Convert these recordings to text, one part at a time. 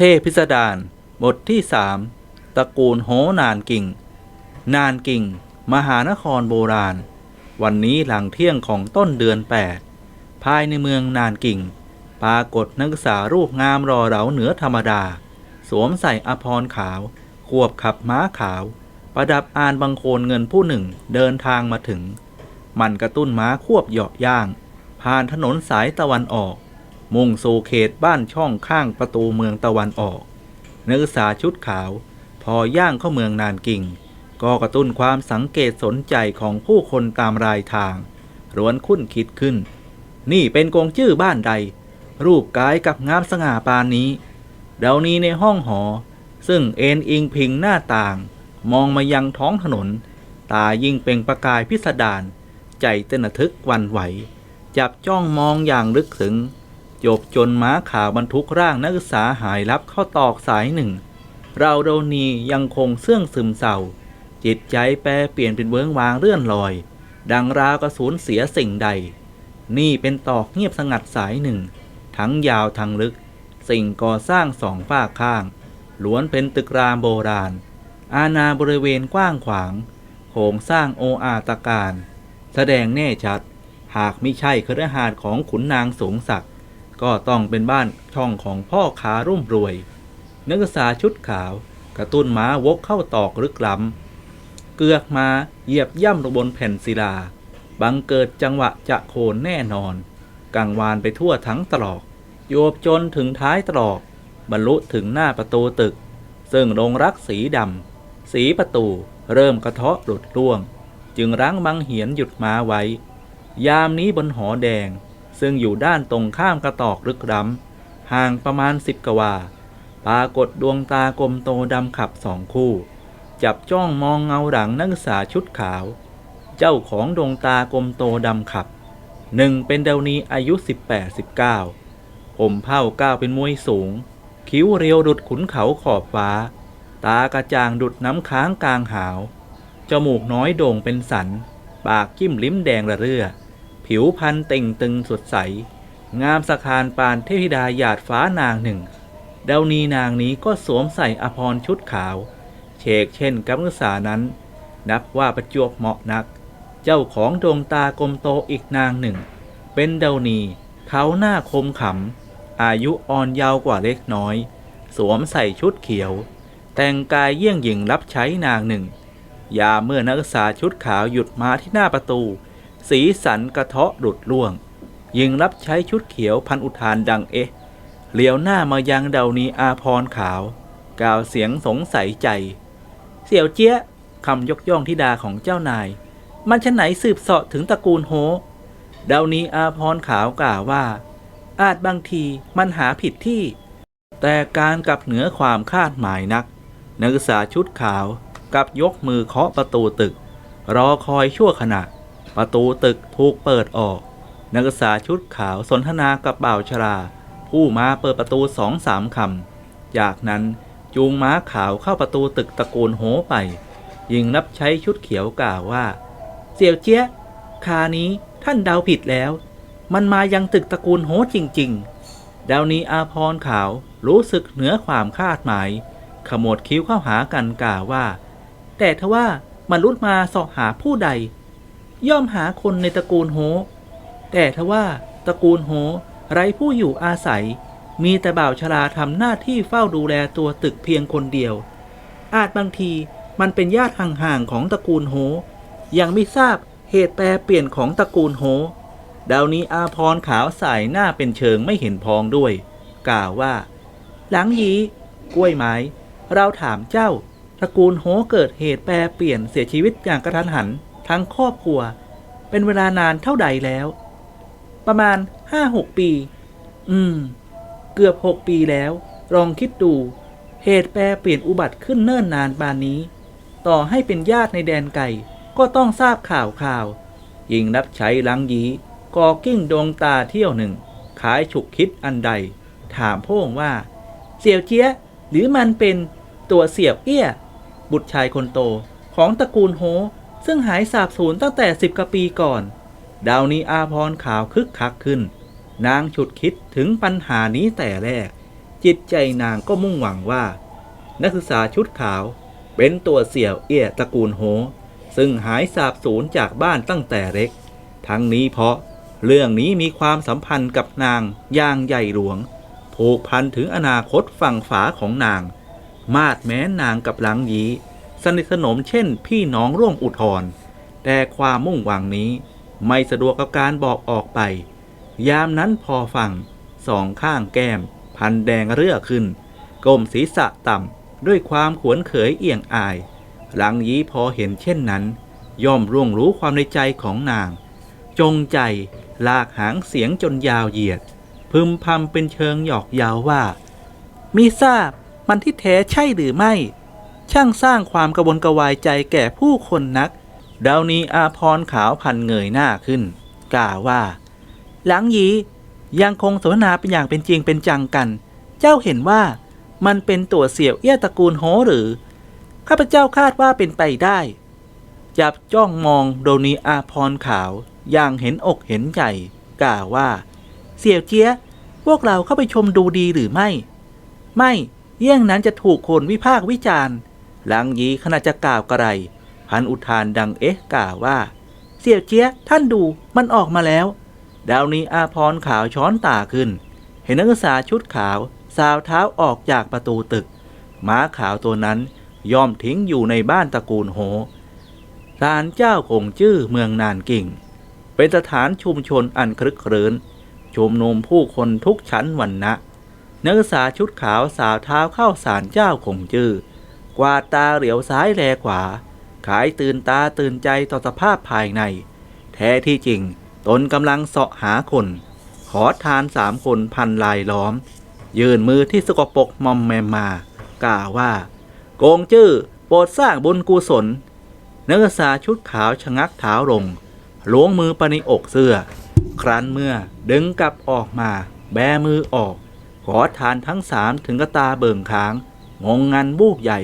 เทพพิสดารบทที่สามตระกูลโหนานกิ่ง นานกิ่ง มหานครโบราณ วันนี้หลังเที่ยงของต้นเดือน 8 ภายในเมืองนานกิ่ง ปรากฏนักศึกษารูปงามรอเหลาเหนือธรรมดา สวมใส่อภรณ์ขาว ควบขับม้าขาว ประดับอานบังโคนเงินผู้หนึ่งเดินทางมาถึง มันกระตุ้นม้าควบเหยาะย่าง ผ่านถนนสายตะวันออก มุ่งสู่เขตบ้านช่องข้างประตูเมืองตะวันออก นักศึกษาชุดขาว พอย่างเข้าเมืองนานกิ่ง ก็กระตุ้นความสังเกตสนใจของผู้คนตามรายทางรวนคุ้นคิดขึ้น นี่เป็นกงจื้อบ้านใด รูปกายกับงามสง่าปานนี้เดี๋ยวนี้ในห้องหอ ซึ่งเอ็นอิงพิงหน้าต่าง มองมายังท้องถนน ตายิ่งเปล่งประกายพิสดารใจเต้นระทึกวันไหว จับจ้องมองอย่างลึกถึง จบจนม้าขาวบรรทุกร่างนักศึกษาหายลับเข้าตอกสายหนึ่ง เราโดนียังคงเสื่องซึมเศร้า จิตใจแปรเปลี่ยนเป็นเวิ้งวางเลื่อนลอย ดังราวกระสูญเสียสิ่งใด นี่เป็นตอกเงียบสงัดสายหนึ่ง ทั้งยาวทั้งลึก สิ่งก่อสร้างสองฝาข้าง ล้วนเป็นตึกรามโบราณ อาณาบริเวณกว้างขวางโครงสร้างโออาตการ แสดงแน่ชัด หากไม่ใช่คฤหาสน์ของขุนนางสงศักดิ์ ก็ต้องเป็นบ้านช่องของพ่อค้ารุ่มรวย นักศึกษาชุดขาว กระตุ้นม้าวกเข้าตอกลึกล้ำเกือกมาเหยียบย่ำลงบนแผ่นศิลา บังเกิดจังหวะจะโคนแน่นอน กังวานไปทั่วทั้งตรอก โยบจนถึงท้ายตรอก บรรลุถึงหน้าประตูตึก ซึ่งลงรักสีดำสีประตูเริ่มกระเทาะหลุดร่วง จึงรั้งบังเหียนหยุดม้าไว้ ยามนี้บนหอแดง ซึ่งอยู่ด้านตรงข้ามกระตอกลึกล้ำห่างประมาณสิบกว่า ปรากฏดวงตากลมโตดำขับสองคู่ จับจ้องมองเงาหลังนักศึกษาชุดขาว เจ้าของดวงตากลมโตดำขับหนึ่งเป็นเดวนีอายุ 18-19ผมเผ้าก้าวเป็นมวยสูง คิ้วเรียวดุดขุนเขาขอบฟ้า ตากระจ่างดุดน้ำค้างกลางหาว จมูกน้อยโด่งเป็นสัน ปากจิ้มลิ้มแดงระเรื่อ ผิวพันเต่งตึงสดใส งามสะคานปานเทพิดาหยาดฟ้านางหนึ่งเดวนีนางนี้ก็สวมใส่อภรชุดขาวเชกเช่นกับนักษานั้น นับว่าประจวบเหมาะนัก เจ้าของดวงตากลมโตอีกนางหนึ่ง เป็นเดวนีเขาหน้าคมขำ อายุอ่อนยาวกว่าเล็กน้อย สวมใส่ชุดเขียว แต่งกายเยี่ยงหญิงรับใช้นางหนึ่ง ยาเมื่อนักศึกษาชุดขาวหยุดมาที่หน้าประตู สีสันกระเทาะหลุดล่วงหญิงรับใช้ชุดเขียวพันอุทานดังเอ๊ะเหลียวหน้ามายังเดานีอาพรขาว กล่าวเสียงสงสัยใจ เสี่ยวเจี๊ยะคำยกย่องทิดาของเจ้านาย มันชะไหนสืบเสาะถึงตระกูลโฮเดานีอาพรขาวกล่าวว่า อาจบางทีมันหาผิดที่ แต่การกลับเหนือความคาดหมายนัก นักศึกษาชุดขาวกับยกมือเคาะประตูตึก รอคอยชั่วขณะ ประตูตึกถูกเปิดออก นักศึกษาชุดขาวสนทนากับบ่าวชรา ผู้มาเปิดประตูสองสามคำจากนั้นจูงม้าขาวเข้าประตูตึกตระกูลโหไป ยิงรับใช้ชุดเขียวกล่าวว่า เสี่ยวเจี๊ยคานี้ท่านเดาผิดแล้ว มันมายังตึกตระกูลโหจริง ๆ ดาวนี้อาพรขาวรู้สึกเหนือความคาดหมาย ขมวดคิ้วเข้าหากันกล่าวว่า แต่ทว่ามันรุดมาสาะหาผู้ใด ย่อมหาคนในตระกูลโฮ แต่ทว่าตระกูลโฮไร้ผู้อยู่อาศัย มีแต่บ่าวชราทำหน้าที่เฝ้าดูแลตัวตึกเพียงคนเดียว อาจบางทีมันเป็นญาติห่างๆของตระกูลโฮ ยังไม่ทราบเหตุแปรเปลี่ยนของตระกูลโฮ ดาวนี้อาพรขาวใสหน้าเป็นเชิงไม่เห็นพองด้วย กล่าวว่า หลังยีกล้วยไม้เราถามเจ้าตระกูลโฮเกิดเหตุแปรเปลี่ยนเสียชีวิตอย่างกระทันหัน ทั้งครอบครัว เป็นเวลานานเท่าใดแล้ว ประมาณห้าหกปี อืม เกือบหกปีแล้ว ลองคิดดู เหตุแปรเปลี่ยนอุบัติขึ้นเนิ่นนานปานนี้ ต่อให้เป็นญาติในแดนไก่ ก็ต้องทราบข่าวข่าว ยิงรับใช้ลังยีกอกิ้งดวงตาเที่ยวหนึ่ง ขายฉุกคิดอันใด ถามพ่งว่า เสี่ยวเจี๊ย หรือมันเป็นตัวเสี่ยวเอี้ย บุตรชายคนโตของตระกูลโฮ ซึ่งหายสาบสูญตั้งแต่สิบกว่าปีก่อน ดาวนี้อาพรขาวคึกคักขึ้น นางฉุดคิดถึงปัญหานี้แต่แรก จิตใจนางก็มุ่งหวังว่า นักศึกษาชุดขาวเป็นตัวเสี่ยวเอี้ยตระกูลโฮซึ่งหายสาบสูญจากบ้านตั้งแต่เล็ก ทั้งนี้เพราะเรื่องนี้มีความสัมพันธ์กับนางอย่างใหญ่หลวง ผูกพันถึงอนาคตฝั่งฝาของนาง มาดแม้นนางกับหลังยี สนิทสนมเช่น พี่น้องร่วมอุทธรแต่ความมุ่งหวังนี้ไม่สะดวกกับการบอกออกไป ยามนั้นพอฟังสองข้างแก้ม พันแดงเรื่อขึ้นก้มศีรษะต่ำด้วยความขวนเขยเอียงอาย หลังยีพอเห็นเช่นนั้น ย่อมร่วงรู้ความในใจของนาง จงใจลากหางเสียงจนยาวเหยียด พึมพำเป็นเชิงหยอกยาวว่ามีทราบมันที่แท้ใช่หรือไม่ ช่างสร้างความกระวนกระวายใจแก่ผู้คนนัก ดาวนีอาพรขาวพันเงยหน้าขึ้น กล่าวว่า หลังยียังคงสนทนาเป็นอย่างเป็นจริงเป็นจังกัน เจ้าเห็นว่ามันเป็นตัวเสี่ยวเอี้ยตระกูลโฮหรือ ข้าพเจ้าคาดว่าเป็นไปได้จับจ้องมองโดนีอาพรขาว อย่างเห็นอกเห็นใจกล่าวว่า เสี่ยวเจี๊ย พวกเราเข้าไปชมดูดีหรือไม่ ไม่ เยี่ยงนั้นจะถูกคนวิพากษ์วิจารณ์ หลังยีขณะจะกล่าวกระไรพันอุทานดังเอ๊ะกล่าวว่า เสี่ยวเจี๊ยท่านดูมันออกมาแล้ว ดาวนี้อาพรขาวช้อนตาขึ้น เห็นนักศึกษาชุดขาว สาวเท้าออกจากประตูตึก ม้าขาวตัวนั้นย่อมทิ้งอยู่ในบ้านตระกูลโหศาลเจ้าคงจื้อเมืองนานกิ่ง เป็นสถานชุมชนอันครึกครื้นชุมนุมผู้คนทุกชั้นวันนะนักศึกษาชุดขาวสาวเท้าเข้าศาลเจ้าคงจื้อ กวาดตาเหลียวซ้ายแลขวา ขายตื่นตาตื่นใจต่อสภาพภายใน แท้ที่จริง ตนกำลังเสาะหาคน ขอทานสามคนพันลายล้อม ยื่นมือที่สกปรกมอมแมมมา กล่าวว่า โกงจื้อโปรดสร้างบุญกุศลนักศึกษาชุดขาวชะงักเท้าลงล้วงมือปนิอกเสื้อ ครั้นเมื่อดึงกลับออกมา แบมือออก ขอทานทั้งสามถึงกระตาเบิ่งค้าง งงงันบูบใหญ่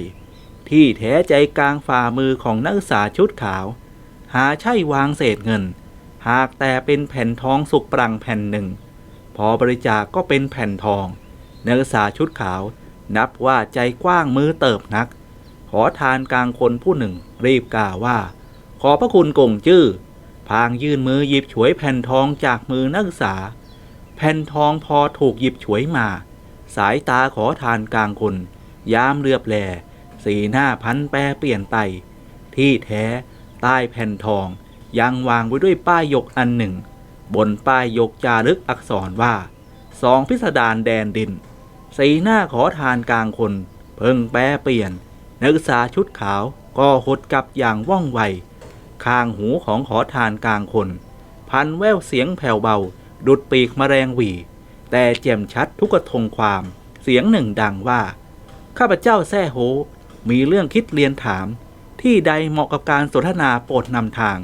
ที่แท้ใจกลางฝ่ามือของนักศึกษาชุดขาว หาใช่วางเศษเงิน หากแต่เป็นแผ่นทองสุกปรังแผ่นหนึ่ง พอบริจาคกก็เป็นแผ่นทอง นักศึกษาชุดขาว นับว่าใจกว้างมือเติบนัก ขอทานกลางคนผู้หนึ่ง รีบกล่าวว่า ขอพระคุณกงจื้อพางยื่นมือหยิบฉวยแผ่นทองจากมือนักศึกษา แผ่นทองพอถูกหยิบฉวยมา สายตาขอทานกลางคน ยามเรียบแล สีหน้าพันแปรเปลี่ยนไป ที่แท้ใต้แผ่นทอง ยังวางไว้ด้วยป้ายยกอันหนึ่ง บนป้ายยกจารึกอักษรว่าสองพิสดารแดนดิน สีหน้าขอทานกลางคน เพิ่งแปรเปลี่ยน นักศึกษาชุดขาวก็หดกลับอย่างว่องไว ข้างหูของขอทานกลางคน พันแววเสียงแผ่วเบา ดุดปีกมแมลงหวีแต่แจ่มชัดทุกกระทงความ เสียงหนึ่งดังว่า ข้าพเจ้าแซ่โฮ มีเรื่องคิดเรียนถาม ที่ใดเหมาะกับการสนทนาโปรดนำทาง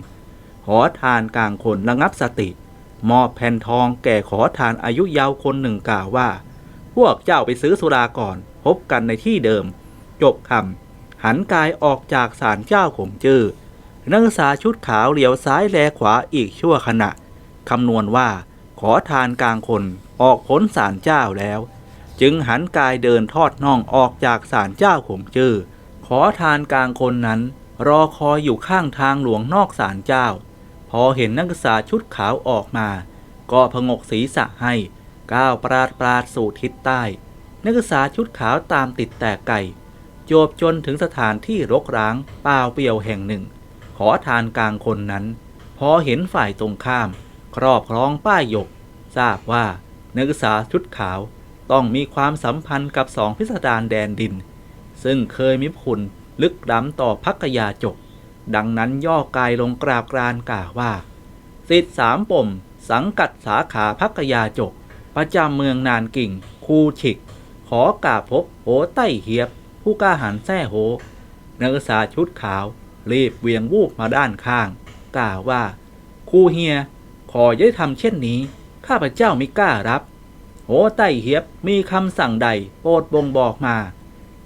ขอทานกลางคนระงับสติ มอบแผ่นทองแก่ขอทานอายุยาวคนหนึ่งกล่าวว่า พวกเจ้าไปซื้อสุราก่อน พบกันในที่เดิม จบคำหันกายออกจากศาลเจ้าขงจื้อนักศึกษาชุดขาวเหลียวซ้ายแลขวาอีกชั่วขณะคำนวณว่า ขอทานกลางคนออกพ้นศาลเจ้าแล้ว จึงหันกายเดินทอดน่องออกจากศาลเจ้าขงจื้อขอทานกลางคนนั้น รอคอยอยู่ข้างทางหลวงนอกศาลเจ้า พอเห็นนักศึกษาชุดขาวออกมา ก็พงกศีรษะให้ก้าวปราดปราดสู่ทิศใต้ นักศึกษาชุดขาวตามติดแต่ไก่จบจนถึงสถานที่รกร้างเปล่าเปลี่ยวแห่งหนึ่ง ขอทานกลางคนนั้น พอเห็นฝ่ายตรงข้าม ครอบครองป้ายหยก ทราบว่านักศึกษาชุดขาว ต้องมีความสัมพันธ์กับสองพิสดารแดนดิน ซึ่งเคยมีคุณลึกล้ำต่อพักยาจก ดังนั้นย่อกายลงกราบกรานกล่าวว่าสิทธิสามปม สังกัดสาขาพักยาจก ประจำเมืองนานกิ่ง คูฉิก ขอกราพบโหใต้เฮียบ ผู้กล้าหาญแท้โหนักศึกษาชุดขาว รีบเวียงวูบมาด้านข้าง กล่าวว่า คูเฮีย ขออย่าทำเช่นนี้ ข้าพเจ้าไม่กล้ารับ โหใต้เฮียบมีคำสั่งใดโปรดบ่งบอกมา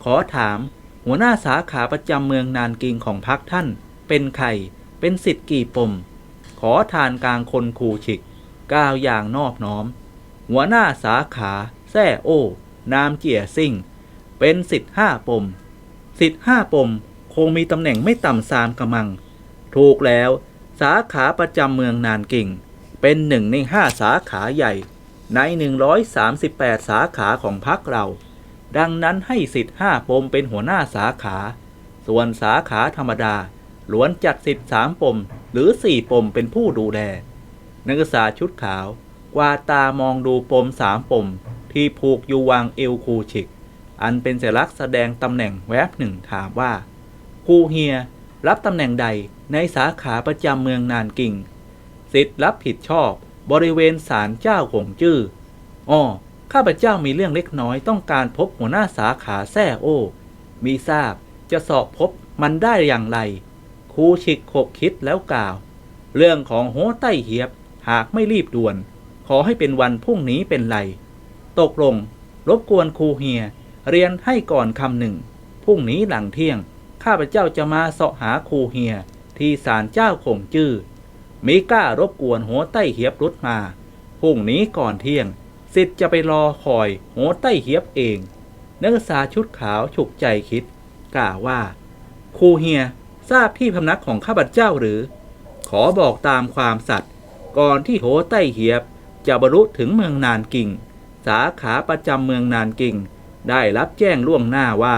ขอถาม หัวหน้าสาขาประจำเมืองนานกิงของพักท่าน เป็นใคร เป็นสิทธิ์กี่ปม ขอทานกลางคนคูฉิกก้าวอย่างนอบน้อม หัวหน้าสาขาแซ่โอ นามเจียซิ่ง เป็นสิทธิ์ห้าปม สิทธิ์ห้าปม คงมีตำแหน่งไม่ต่ำสามกะมัง ถูกแล้ว สาขาประจำเมืองนานกิง เป็นหนึ่งในห้าสาขาใหญ่ ใน 138 สาขาของพรรคเรา ดังนั้นให้สิทธิ์ห้าปมเป็นหัวหน้าสาขา ส่วนสาขาธรรมดาล้วนจัดสิทธิ์สามปมหรือสี่ปมเป็นผู้ดูแล นักศึกษาชุดขาวกวาตามองดูปมสามปม ที่ผูกอยู่วางเอวคูชิก อันเป็นสัญลักษณ์แสดงตำแหน่งแวบหนึ่งถามว่าครูเฮียรับตำแหน่งใดในสาขาประจำเมืองนานกิงสิทธิ์รับผิดชอบ บริเวณศาลเจ้าหงจื้ออ้อข้าพเจ้ามีเรื่องเล็กน้อยต้องการพบหัวหน้าสาขาแซ่โอมีทราบจะสอบพบมันได้อย่างไรครูชิกขบคิดแล้วกล่าว เรื่องของโหใต้เหียบหากไม่รีบด่วน ขอให้เป็นวันพรุ่งนี้เป็นไร ตกลง รบกวนครูเฮีย เรียนให้ก่อนคำหนึ่งพรุ่งนี้หลังเที่ยง ข้าพเจ้าจะมาเสาะหาครูเฮีย ที่ศาลเจ้าคงจื้อ มิกล้ารบกวนหัวใต้เหียบรุดมาพรุ่งนี้ก่อนเที่ยงสิทธิ์จะไปรอคอยหัวใต้เหียบเอง นักศึกษาชุดขาวฉุกใจคิด กล่าวว่าครูเฮียทราบที่พำนักของข้าพเจ้าหรือ ขอบอกตามความสัตย์ก่อนที่โหใต้เหียบ จะบรรลุถึงเมืองนานกิงสาขาประจำเมืองนานกิงได้รับแจ้งล่วงหน้าว่า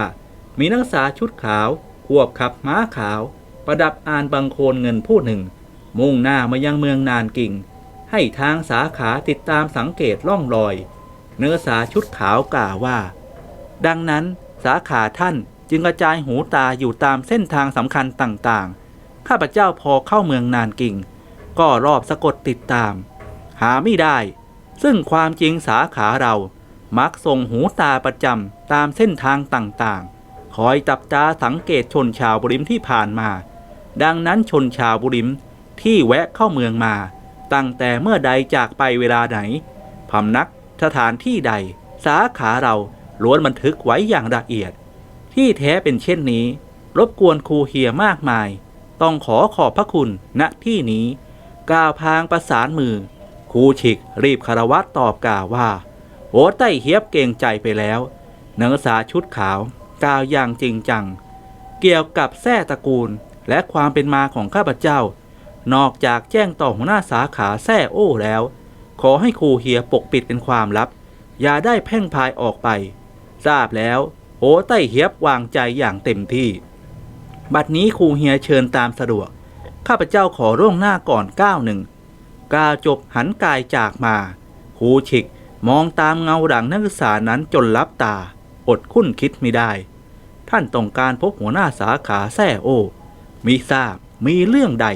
มีนักศึกษาชุดขาว ควบขับม้าขาว ประดับอานบังโคนเงินผู้หนึ่ง มุ่งหน้ามายังเมืองนานกิงให้ทางสาขาติดตามสังเกตล่องรอย เนื้อสาชุดขาวกล่าวว่า ดังนั้นสาขาท่านจึงกระจายหูตาอยู่ตามเส้นทางสำคัญต่างๆ ข้าพเจ้าพอเข้าเมืองนานกิงก็รอบสะกดติดตาม หาไม่ได้ ซึ่งความจริงสาขาเรามักส่งหูตาประจำตามเส้นทางต่างๆ คอยจับตาสังเกตชนชาวบุริมที่ผ่านมา ดังนั้นชนชาวบุริม ที่แวะเข้าเมืองมา ตั้งแต่เมื่อใดจากไปเวลาไหนพำนักสถานที่ใด สาขาเราล้วนบันทึกไว้อย่างละเอียด ที่แท้เป็นเช่นนี้ รบกวนครูเฮียมากมาย ต้องขอขอบพระคุณณที่นี้กล่าวพางประสานมือครูฉิกรีบคารวะตอบกล่าวว่าโหใต้เฮียบเก่งใจไปแล้วนักศึกษาชุดขาวกล่าวอย่างจริงจัง เกี่ยวกับแท้ตระกูลและความเป็นมาของข้าพเจ้า นอกจากแจ้งต่อหัวหน้าสาขาแท้โอ้แล้ว ขอให้ครูเฮียปกปิดเป็นความลับ อย่าได้แพ่งพายออกไป ทราบแล้วโหใต้เฮียบวางใจอย่างเต็มที่ บัดนี้ครูเฮียเชิญตามสะดวก ข้าพเจ้าขอร่วงหน้าก่อนก้าวหนึ่งกล่าวจบหันกายจากมาครูฉิกมองตามเงาหลังนักศึกษานั้นจนลับตา อดคุ้นคิดไม่ได้ ท่านต้องการพบหัวหน้าสาขาแซ่โอมิทราบมีเรื่องใด